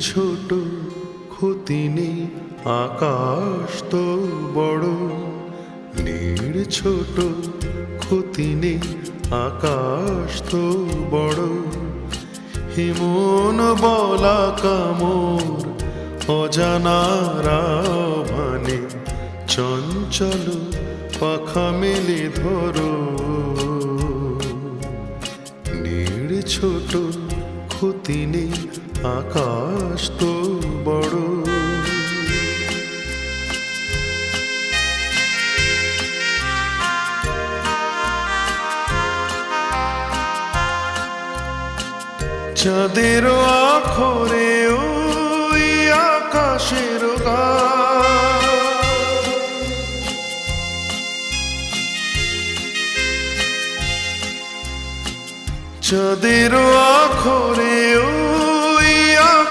ছোট ক্ষতি নেই আকাশ তো বড়। নীড় ছোট ক্ষতি নেই আকাশ তো বড়। হিমন বলা কামর অজানারা ভানে চঞ্চল পাখা মেলে ধরো। নীড় ছোট ক্ষতি আকাশ তো বড়। চাঁদের আখরে চাঁদের আখরেও